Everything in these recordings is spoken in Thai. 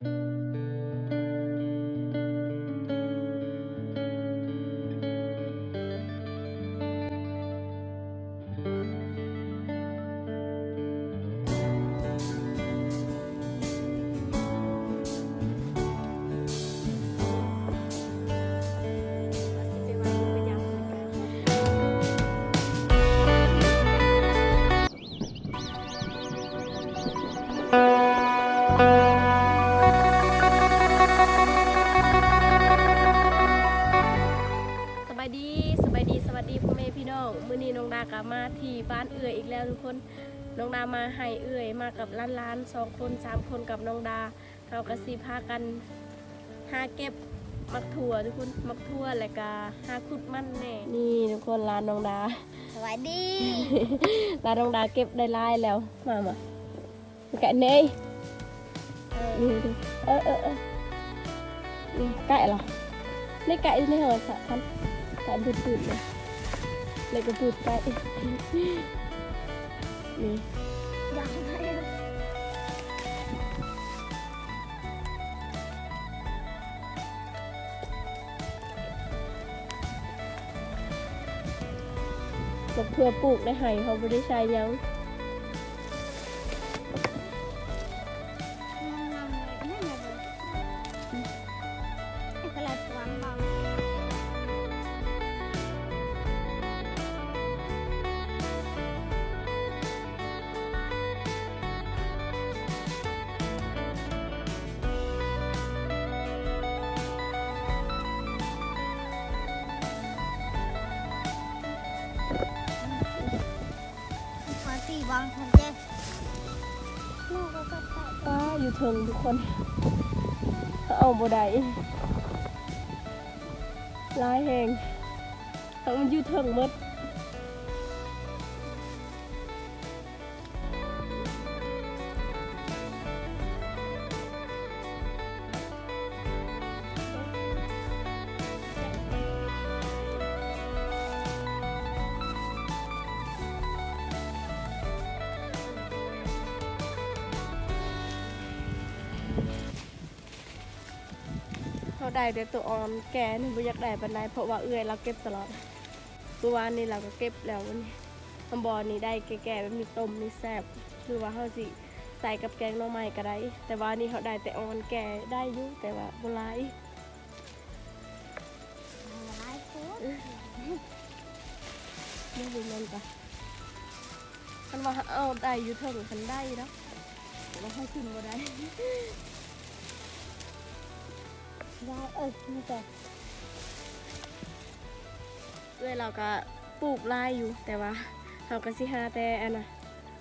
ส มื้อนี้น้องดากลับมาที่บ้านเอื้อยอีกแล้วทุกคนน้องดามาให้เอื้อยมากับล้านล้านๆสองคนสามคนกับน้องดาเรากระสีพากันหาเก็บมักถั่วทุกคนมักถั่วแล้วก็หาขุดมันแน่นี่ทุกคนร้านน้องดาสวัสดีร้านน้องดาเก็บได้หลายแล้วมามาแกะเนยนี่ดูเออเออเออนี่ไก่เหรอนี่ไก่ในหัวสะพันไก่บูดบูดเลย เลยก็บูดไก่นี่อยากให้บักเพื่อปลูกได้ไห้เขาไม่ได้ใช้หยัง สี่วางคนเจ๊ลูกก็ตัดไปป้าอยู่เทิงทุกคน เอาบ่ได้ลายแหงเอามันอยู่เทิงมด แต่ตัวอ่อนแกนี่บ่อยากได้ปานใดเพราะว่าเอื้อยเราเก็บตลอดเมื่อวานนี้เราก็เก็บแล้ววันนี้คำบอนี่ได้แก่ๆแบบมีต้มมีแซ่บหรือว่าเขาสิใส่กับแกงหน่อไม้ก็ได้ แต่ว่านี่เขาได้แต่อ่อนแก่ได้อยู่แต่ว่าบ่หลายหลายคนไม่รู้มันปะคันว่าเอาได้อยู่เถิงคันได้เนาะแต่ว่าเขาขึ้นบ่ได้ ได้เออนี่จ้ะเอ้ยเราก็ปลูกลายอยู่แต่ว่าเราก็สิหาแต่อันน่ะ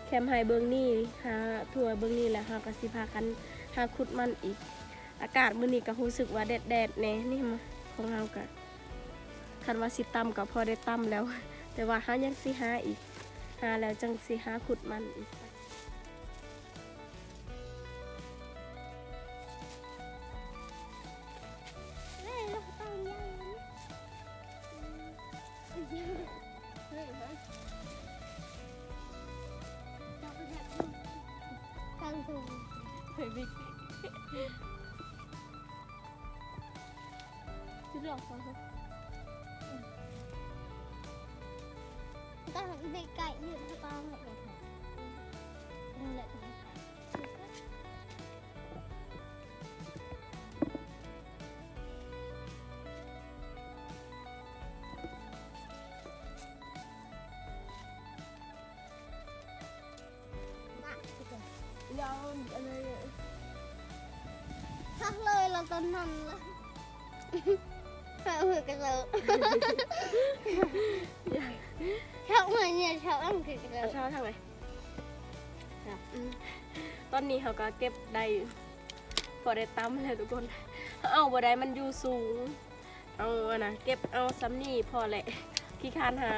แคมไฮเบิงนี่หาถั่วเบิงนี่แหละเราก็สิพากันหาขุดมันอีก อากาศมื้อนี้ก็รู้สึกว่าแดดแดดแน่นี่มาของเราก็คันว่าสิตำก็พอได้ตำแล้ว แต่ว่าหายังสิหาอีกหาแล้วจังสิหาขุดมันอีก ตั้งในไก่ยืดให้ป้าให้เลยค่ะนั่ นแหละยาวอะไรอะทักเลยเราตอนนั้นละแม่มือกันเลยชอบเหมือนเนี่ยชอบอังกฤษเลยเอาเช้าทางไหนอืมตอนนี้เขาก็เก็บได้พอได้ตั้มเลยทุกคน เอาบ่ได้มันอยู่สูง เอาอะนะเก็บเอาซ้ำนี่พอแหละขี้คร้านหา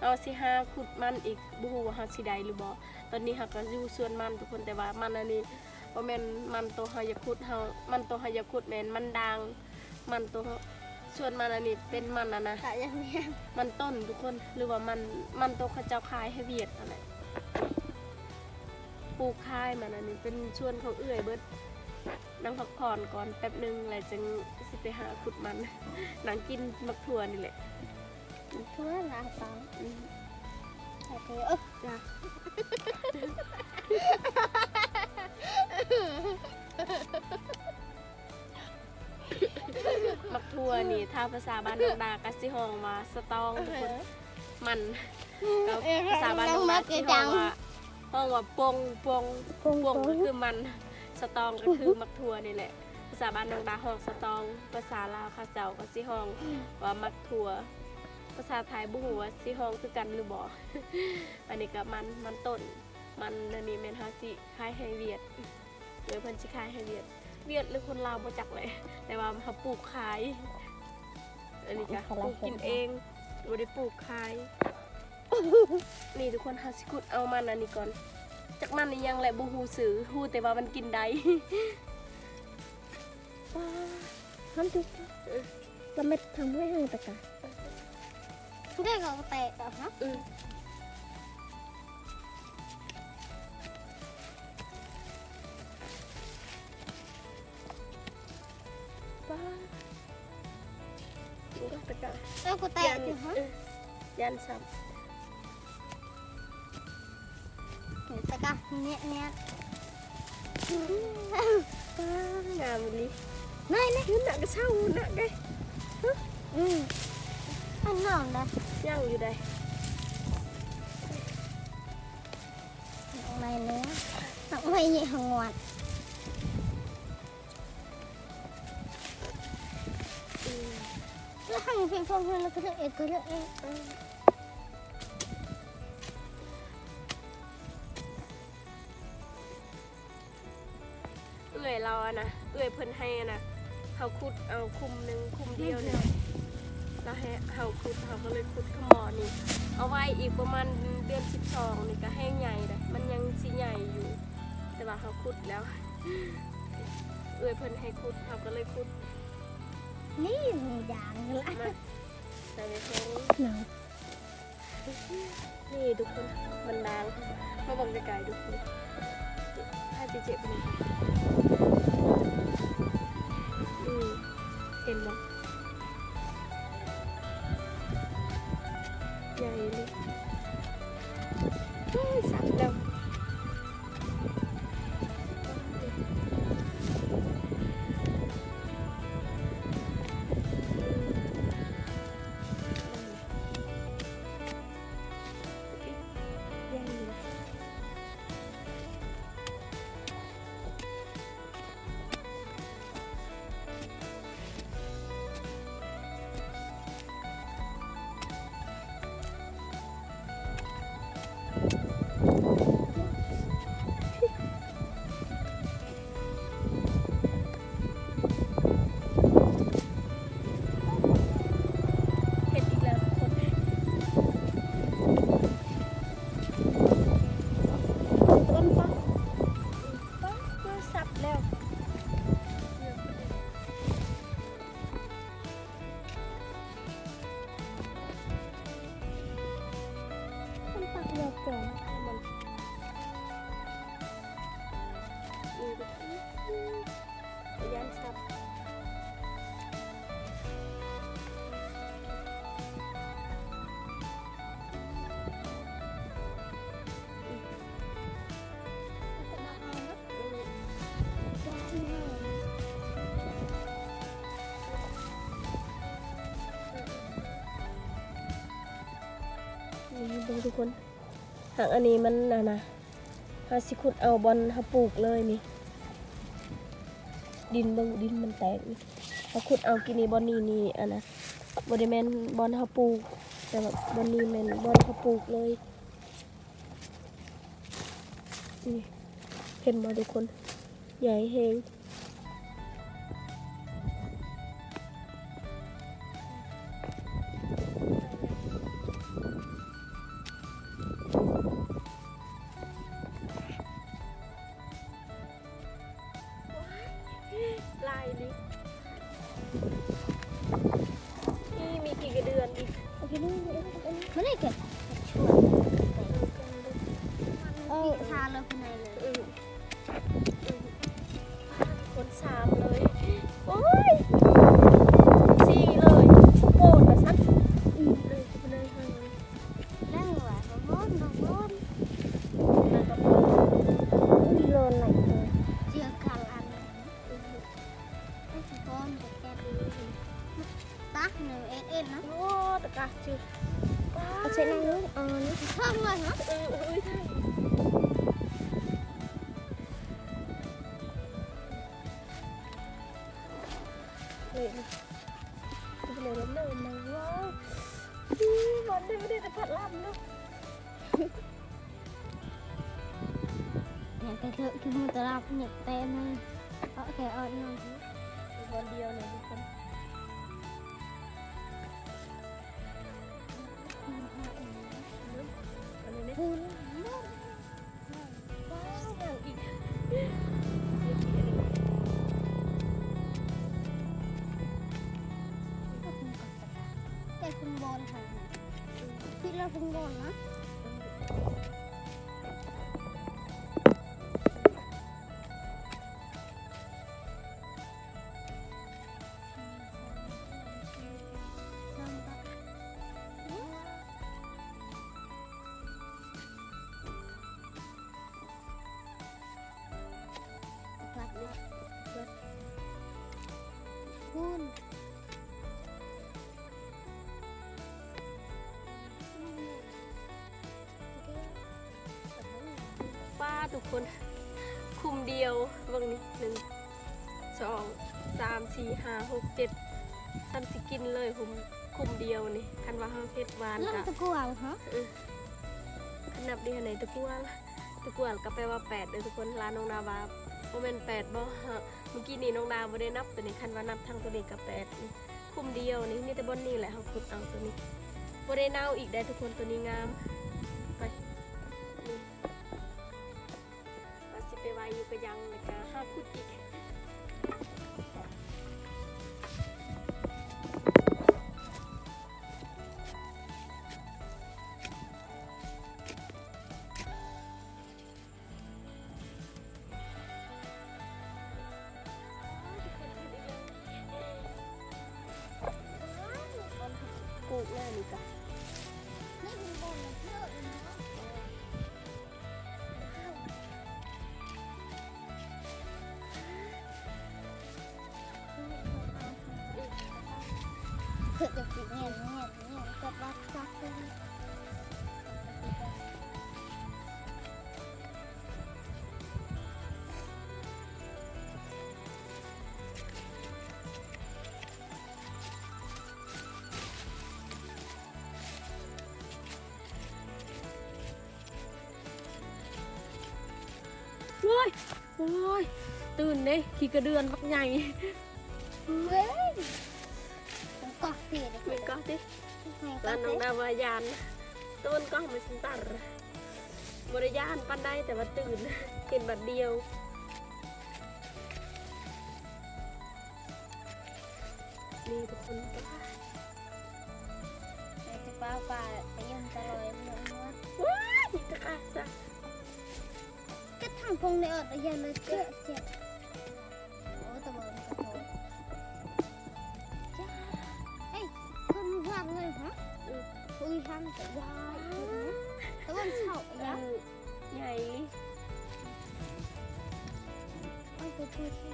เอาสิหาขุดมันอีกบ่ฮู้ว่าเฮาสิได้หรือบ่ตอนนี้เฮาก็อยู่สวนมันทุกคนแต่ว่ามันอันนี้บ่แม่นมันโตวเฮาอยากขุดเฮามันโตวเฮาอยากขุดแม่นมันดังมันโตวเฮา ส่วนมันอันนี้เป็นมันอะนะแต่ยังเนี้ยมันต้นทุกคนหรือว่ามันมันโตวเขาเจ้าขายให้เวียดอะไรปลูกขายมันอันนี้เป็นชวนเขาเอื้อยเบิดนั่งพักผ่อนก่อนแป๊บหนึงแล้วจึงสิไปหาขุดมันนั่งกินมักถั่วนี่แหละทั่วหน้าตาอืมใส่เธอเอ้ยจ้ะ มักถั่วนี่ถ้าภาษาบ้านน้องดากสิห้องว่าสตองทุกคนมันก็ภาษาบ้านน้องดาสิห้องว่าห้องว่าปงปงปงปงก็คือมันสตองก็คือมักถั่วนี่แหละ ภาษาบ้านน้องดาห้องสตอง ภาษาลาวเขาเจ้าก็สิห้องว่ามักถั่วภาษาไทยบ่ฮู้ว่าสิห้องคือกันหรือบ่อันนี้ก็มันมันต้น มันอันนี้แม่นเฮาสิขายให้เวียดหรือเพิ่นสิขายให้เวียด เวียดหรือคนลาวบ่จักเลย แต่ว่าเขาปลูกขายอันนี้จ้ะปลูกกินเองบ่ได้ปลูกขาย นี่ทุกคนเฮาสิขุดเอามันอันนี้ก่อนจักมันนี่ยังแหละบ่ฮู้สื่อฮู้แต่ว่ามันกินได้ทำทุกแล้วไม่ทำให้ห่างตะกะได้ก็แตะอะฮะ อยันสับตะกะเนี่ยเนี่ยป้างามเลยนายนี่ยืนหนักก็เช่าหนักเเราอะนะเอื่อยเพิ่นให้อะนะเขาคุดเอาคุมหนึ่งคุมเดียวเนี่ยแล้วให้เขาคุดเขาก็เลยคุดขมอนี่ เอาไว้อีกประมาณเดือนสิบสองนี่ก็ให้ใหญ่เลยมันยังสิใหญ่อยู่ แต่ว่าเขาคุดแล้ว เอื่อยเพิ่นให้คุดเขาก็เลยคุดนี่มีด่างละมาใส่ในท้องหนังนี่ทุกคนมันดังมาบอกไกลๆทุกคนถ้าจะเจ็บเลย เห็ ทุกคน หางอันนี้มันนะนะหาสิขุดเอาบอลหาปลูกเลยนี่ ดินเบงดินมันแตกนี่เขาขุดเอากินนี่บอลนี่นี่อันนะบริแมนบอลหาปลูก แต่แบบบอลนี่แมนบอลหาปลูกเลยนี่เห็นมาทุกคน ใหญ่เฮง อ้ตะกะจืด nó sẽ ปูนแต่คุณบอลค่ะพี่เราคุณบอลนะ คุณป้าทุกคน คุมเดียวเบางนี้หนึ่งสองสามสี่ห้าหกเจ็ดซ้ำสิกินเลยคุมคุมเดียวนี่คันว่าห้าเผ็ดหวานเริ่มกะตะกัวเหรอขนับดีขนาดตะกัวล่ะตะกัวก็แปลว่าแปดเด้อทุกคนร้านน้องดาวาโมเมนแปดบ่ฮะ เมื่อกี้นี่น้องดาวบ่ได้นับตัวนี้คันว่านับทางตัวนี้กับแปดคุ้มเดียวนี่นี่แต่บนนี่แหละเขาขุดเอาตัวนี้บ่ได้เน่าอีกได้ทุกคนตัวนี้งาม โว้ยโว้ยตื่นเด้ขี่กระ กอดเสียเลยมีก็สิแม่ก็แล้วน้องเสียดาวายานต้นก็ไม่สินตัรบริยานปันได้แต่ว่าตื่นเห็นบัดเดียวนี่ทุกคนป้าจะป้าป้าไปยังตลอดเลยว้ายนี่ตะอาซะก็ทางพงในอดแต่ยังเลยเจ๊เจ๊โคุยทำแต่ยายตะวันเฉาเอแล้วอใหญ่เอาไปพูดสิ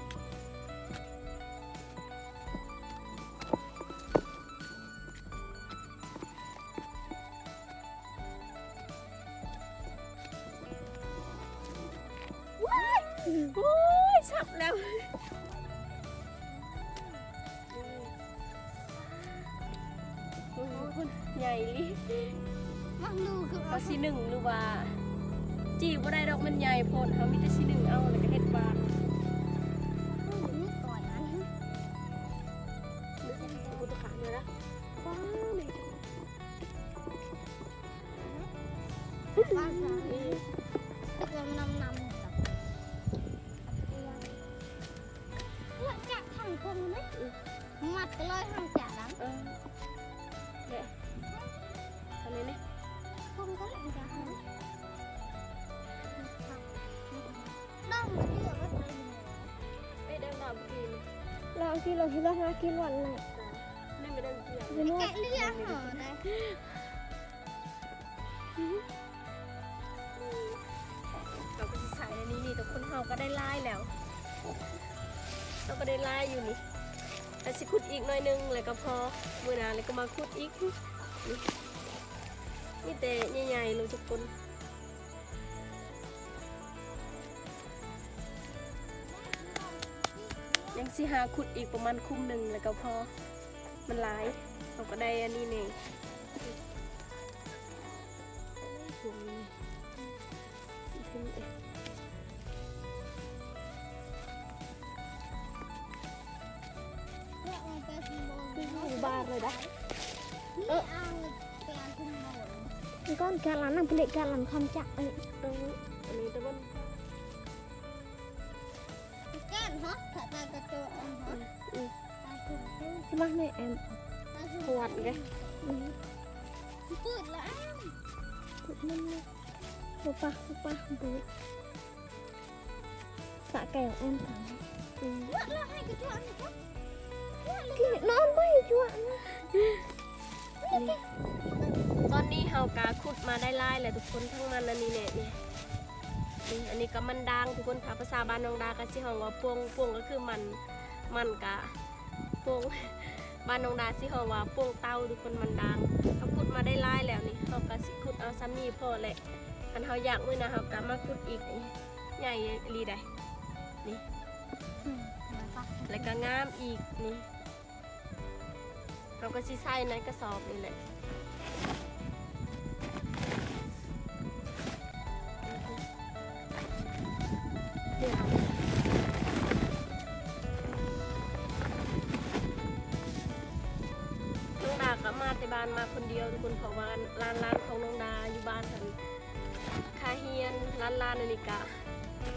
ว้ายโอ้ยสับแล้ว สีหนึ่งหรือว่าจีบว่ได้ดอกมันใหญ่โพดเขามีแต่สีหนึ่งเอาแล้วก็เฮ็ดบานก่อนนั้นกถึงพุทธขาเลยนะว้าวนี่บ้านสานี่ตะกอนนำนำกับเนี่ยจะทางพงไหมมัดก็เลยทางจ่าดังเออเนี่ยทำไมเนี่ย เลยจะหาต้องเลือกว่าใครไม่ได้มาที่เราที่เราหากินวันเลยไม่ได้เกี่ยวไม่รู้แกะเลี้ยงเหรอนะเราก็จะใส่ในนี้นี่แต่คนเฮาก็ได้ไล่แล้ว เราก็ได้ไล่อยู่นี่แต่สิขุดอีกหน่อยนึงเลยก็พอมือนาเลยก็มาขุดอีกนี่ นี่แต่ใหญ่ๆเลยทุกคนยังสิหาขุดอีกประมาณคุ้มหนึ่งแล้วก็พอ มันหลายเราก็ได้อันนี้นี่ ผลิตแกะหลังคำจักเอ้ยเอออันนี้แต่ว่าแก้นฮะถ้าตากระโจนฮะอืมตาถึงใช่ไหมแม่แอมปวดไงปืดแล้วปืดมันเลยปูปะปูปะปืดสะแก้วแอมถามอืมว่าเราให้กระโจนครับนอนไม่จวน ตอนนี้เฮากาขุดมาได้หลายเลยทุกคนทั้งมันอันนี้เนี่ยนี่นี่อันนี้ก็มันดังทุกคนค่ะภาษาบ้านน้องดาก็สิห้องว่าพวงพวงก็คือมันมันกะพวงบ้านน้องดาสิห้องว่าพวงเต้าทุกคนมันดังเขาขุดมาได้หลายแล้วนี่เฮาก็สิขุดเอาซ้ำนี่พอแหละคันเฮาอยากมื้อหนะเฮาก็มาขุดอีกนี่ใหญ่อีหลีได้แล้วก็งามอีกนี่เราก็สิใส่ในกระสอบนี่แหละ ทุกคนเขาว่าร้านร้านของน้องดาอยู่บ้านกันคาเฮียนร้านร้านอันนี้กะ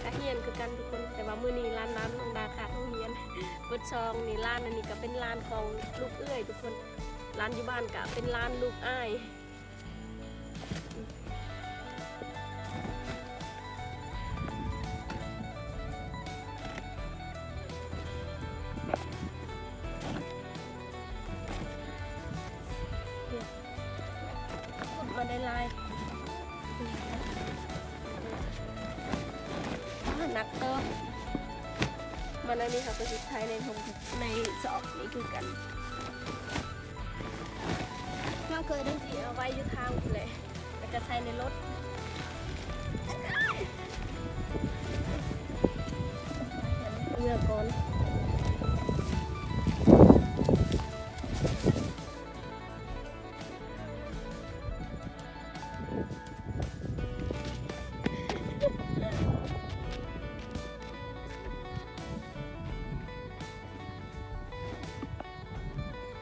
คาเฮียนคือกันทุกคนแต่ว่ามื้อนี้ร้านร้านน้องดาขาดโรงเฮียนเบิดซองนี่ร้านอันนี้ก็เป็นร้านของลูกเอื้อยทุกคนร้านอยู่บ้านกะเป็นร้านลูกอ้าย อก่อน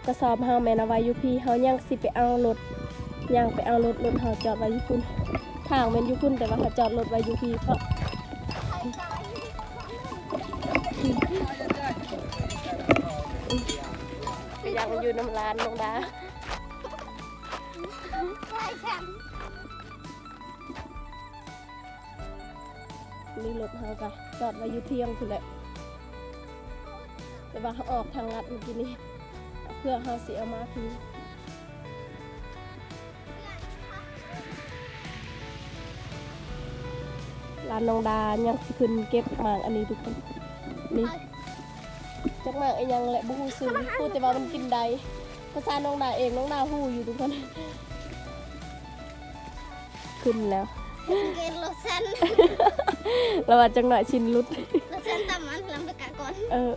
กระสอบเฮาแม่นาไว้ยู่พี่เฮายังสิไปเอารถยังไปเอารถรถเฮาจอดไว้ยู่คุณทางแม่นยู่คุณแต่ว่าเขาจอดรถไว้ยู่พี่เพราะ น้ำร้านลงดาใช่ค่ะนี่รถเฮาก็จอดไว้อยู่เที่ยงคุณแหละแต่ว่าเขาออกทางลัดเมื่อกี้นี้เพื่อเฮาสิเอามาพี่ร้านนองดายังขึ้นเก็บหมาอันนี้ทุกคนนี่ มากไอ้ยังแหละบุฮูซื้อพูดแต่ว่ามันกินได้ภาษาน้องดาเองน้องดาฮู้อยู่ทุกคนขึ้นแล้วเกณฑ์โลเซนแล้วว่าจังหน่อยชินรุดโลเซนตามันลำไปกะก่อนเออ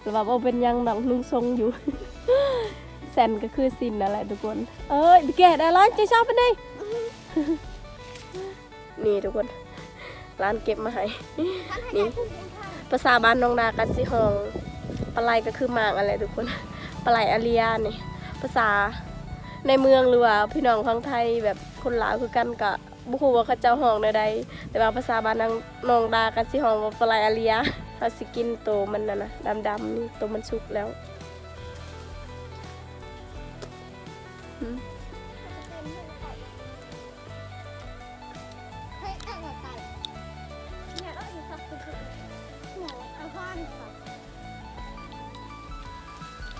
แล้วว่าเป็นยังดอกลุงทรงอยู่แซนก็คือสินนั่นแหละทุกคน เอ้ยแกะไร้านจะชอบไปไหนนี่ทุกคน ร้านเก็บมาให้นี่ภาษาบ้านน้องดากันสิฮอง ปลาไหลก็คือหมากอะไรทุกคนปลาไหลอาเรียนี่ภาษาในเมืองหรือว่าพี่น้องฟังไทยแบบคนลาวคือกันกะบุคูว่าเขาเจ้าห้องใดๆแต่ว่าภาษาบ้านนางน้องดากันสิห้องว่าปลาไหลอาเรียเขาสิกินโตมันนะนะดำๆนี่โตวมันสุกแล้วหื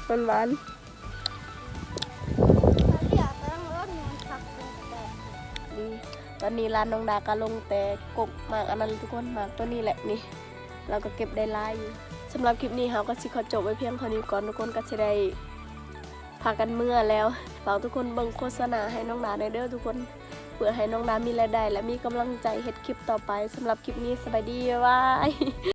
มันหวานเขาเรียกตั้งรถเงินตอนนี้ร้านน้องดาก็ลงแต่กกหมากอันนั้นทุกคนมากตัวนี้แหละนี่ เราก็เก็บได้หลายอยู่สำหรับคลิปนี้เราก็สิขอจบไว้เพียงเท่านี้ก่อนทุกคนก็จะได้พากันเมื่อแล้วฝากทุกคนเบิ่งโฆษณาให้น้องดาในเด้อทุกคนเพื่อให้น้องดามีรายได้ และมีกำลังใจเฮ็ดคลิปต่อไปสำหรับคลิปนี้สบายดีบ๊ายบาย